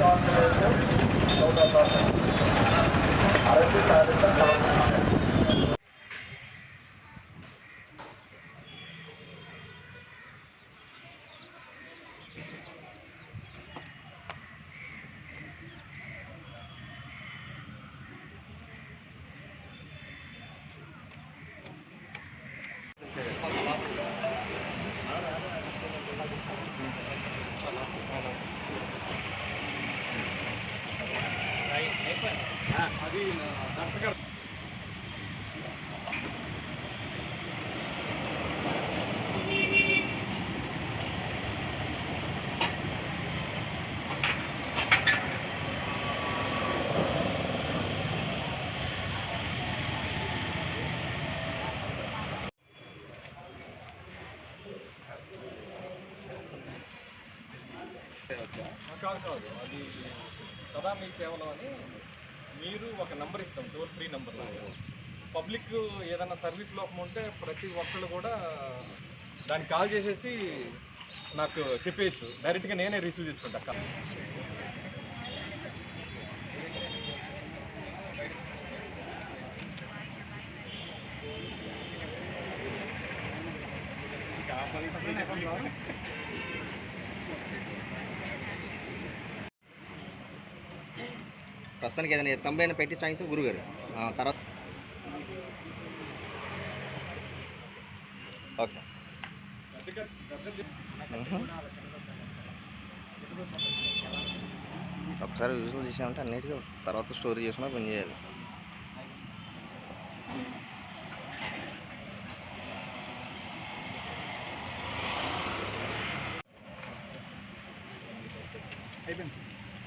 ఆంధ్రప్రదేశ్ సౌదాబాద్ అది కాదు కాదు అది సదా మీ సేవలో అని మీరు ఒక నంబర్ ఇస్తాం టోల్ ఫ్రీ నంబర్ పబ్లిక్ ఏదైనా సర్వీస్ లోపం ఉంటే ప్రతి ఒక్కళ్ళు కూడా దానికి కాల్ చేసేసి నాకు చెప్పేయచ్చు డైరెక్ట్గా నేనే రిసీవ్ చేసుకుంటా కాల్. ప్రస్తుతానికి ఏదైనా తొంభై అయినా పెట్టి సాయంత్రం గురుగారు. తర్వాత ఓకే. ఒకసారి విజువల్ చేసామంటే అన్నిటికీ తర్వాత స్టోరీ చేసినా పని చేయాలి.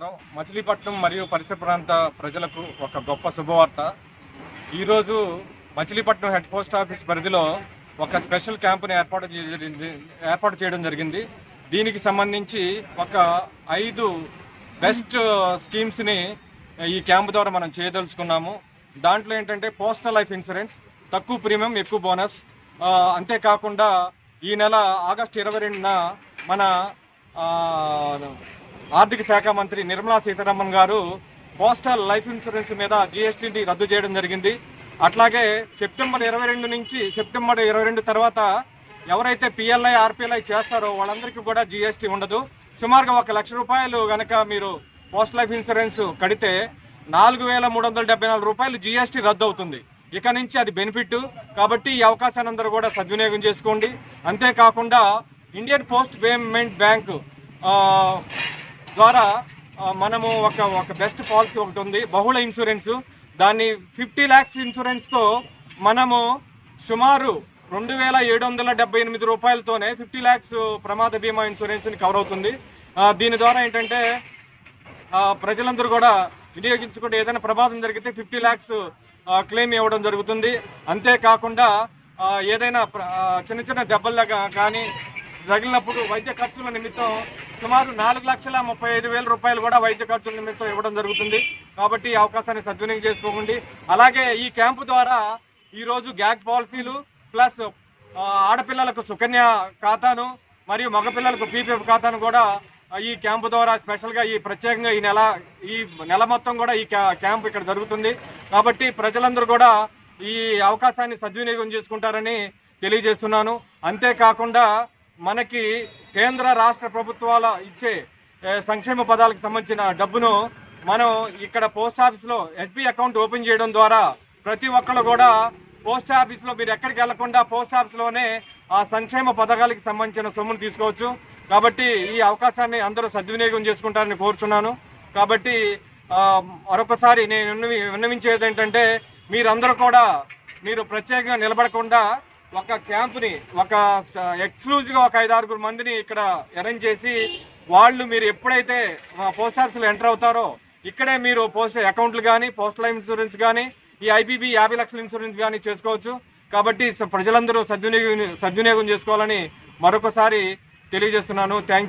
నమస్కారం. మచిలీపట్నం మరియు పరిసర ప్రాంత ప్రజలకు ఒక గొప్ప శుభవార్త. ఈరోజు మచిలీపట్నం హెడ్ పోస్ట్ ఆఫీస్ పరిధిలో ఒక స్పెషల్ క్యాంపుని ఏర్పాటు జరిగింది ఏర్పాటు చేయడం జరిగింది. దీనికి సంబంధించి ఒక ఐదు బెస్ట్ స్కీమ్స్ని ఈ క్యాంప్ ద్వారా మనం చేయదలుచుకున్నాము. దాంట్లో ఏంటంటే పోస్టల్ లైఫ్ ఇన్సూరెన్స్ తక్కువ ప్రీమియం ఎక్కువ బోనస్. అంతేకాకుండా ఈ నెల ఆగస్టు ఇరవై రెండున మన ఆర్థిక శాఖ మంత్రి నిర్మలా సీతారామన్ గారు పోస్టల్ లైఫ్ ఇన్సూరెన్స్ మీద జిఎస్టీని రద్దు చేయడం జరిగింది. అట్లాగే సెప్టెంబర్ ఇరవై రెండు నుంచి సెప్టెంబర్ ఇరవై రెండు తర్వాత ఎవరైతే పిఎల్ఐ ఆర్పిఎల్ఐ చేస్తారో వాళ్ళందరికీ కూడా జిఎస్టీ ఉండదు. సుమారుగా ఒక లక్ష రూపాయలు కనుక మీరు పోస్ట్ లైఫ్ ఇన్సూరెన్స్ కడితే నాలుగు వేల మూడు వందల డెబ్బై నాలుగు రూపాయలు జిఎస్టీ రద్దు అవుతుంది. ఇక నుంచి అది బెనిఫిట్. కాబట్టి ఈ అవకాశాన్ని అందరూ కూడా సద్వినియోగం చేసుకోండి. అంతేకాకుండా ఇండియన్ పోస్ట్ పేమెంట్ బ్యాంక్ ద్వారా మనము ఒక ఒక బెస్ట్ పాలసీ ఒకటి ఉంది బహుళ ఇన్సూరెన్స్ దాన్ని ఫిఫ్టీ ల్యాక్స్ ఇన్సూరెన్స్తో మనము సుమారు రెండు వేల ఏడు వందల డెబ్బై ఎనిమిది రూపాయలతోనే ఫిఫ్టీ ల్యాక్స్ ప్రమాద బీమా ఇన్సూరెన్స్ని కవర్ అవుతుంది. దీని ద్వారా ఏంటంటే ప్రజలందరూ కూడా వినియోగించుకుంటే ఏదైనా ప్రమాదం జరిగితే ఫిఫ్టీ ల్యాక్స్ క్లెయిమ్ ఇవ్వడం జరుగుతుంది. అంతేకాకుండా ఏదైనా ప్ర- చిన్న చిన్న దెబ్బలుగా కానీ తగిలినప్పుడు వైద్య ఖర్చుల నిమిత్తం సుమారు నాలుగు లక్షల ముప్పై ఐదు వేల రూపాయలు కూడా వైద్య ఖర్చుల నిమిత్తం ఇవ్వడం జరుగుతుంది. కాబట్టి ఈ అవకాశాన్ని సద్వినియోగం చేసుకోకండి. అలాగే ఈ క్యాంపు ద్వారా ఈరోజు గ్యాగ్ పాలసీలు ప్లస్ ఆడపిల్లలకు సుకన్య ఖాతాను మరియు మగపిల్లలకు పీపీఎఫ్ ఖాతాను కూడా ఈ క్యాంపు ద్వారా స్పెషల్గా ఈ ప్రత్యేకంగా ఈ నెల ఈ నెల మొత్తం కూడా ఈ క్యా- క్యాంపు ఇక్కడ జరుగుతుంది. కాబట్టి ప్రజలందరూ కూడా ఈ అవకాశాన్ని సద్వినియోగం చేసుకుంటారని తెలియజేస్తున్నాను. అంతేకాకుండా మనకి కేంద్ర రాష్ట్ర ప్రభుత్వాల ఇచ్చే సంక్షేమ పదాలకు సంబంధించిన డబ్బును మనం ఇక్కడ పోస్ట్ ఆఫీస్లో ఎస్బీ అకౌంట్ ఓపెన్ చేయడం ద్వారా ప్రతి ఒక్కళ్ళు కూడా పోస్ట్ ఆఫీస్లో మీరు ఎక్కడికి వెళ్ళకుండా పోస్ట్ ఆఫీస్లోనే ఆ సంక్షేమ పథకాలకు సంబంధించిన సొమ్మును తీసుకోవచ్చు. కాబట్టి ఈ అవకాశాన్ని అందరూ సద్వినియోగం చేసుకుంటారని కోరుచున్నాను. కాబట్టి మరొకసారి నేను విన్నవి విన్నవించేది ఏంటంటే మీరందరూ కూడా మీరు ప్రత్యేకంగా నిలబడకుండా ఒక క్యాంప్ని ఒక ఎక్స్క్లూజివ్గా ఒక ఐదు ఆరుగురు మందిని ఇక్కడ అరేంజ్ చేసి వాళ్ళు మీరు ఎప్పుడైతే పోస్ట్ ఆఫీస్లో ఎంటర్ అవుతారో ఇక్కడే మీరు పోస్ట్ అకౌంట్లు కానీ పోస్టల్ ఇన్సూరెన్స్ కానీ ఈ ఐబీబీ యాభై లక్షల ఇన్సూరెన్స్ కానీ చేసుకోవచ్చు. కాబట్టి ప్రజలందరూ సద్వినియోగం సద్వినియోగం చేసుకోవాలని మరొకసారి తెలియజేస్తున్నాను. Thank you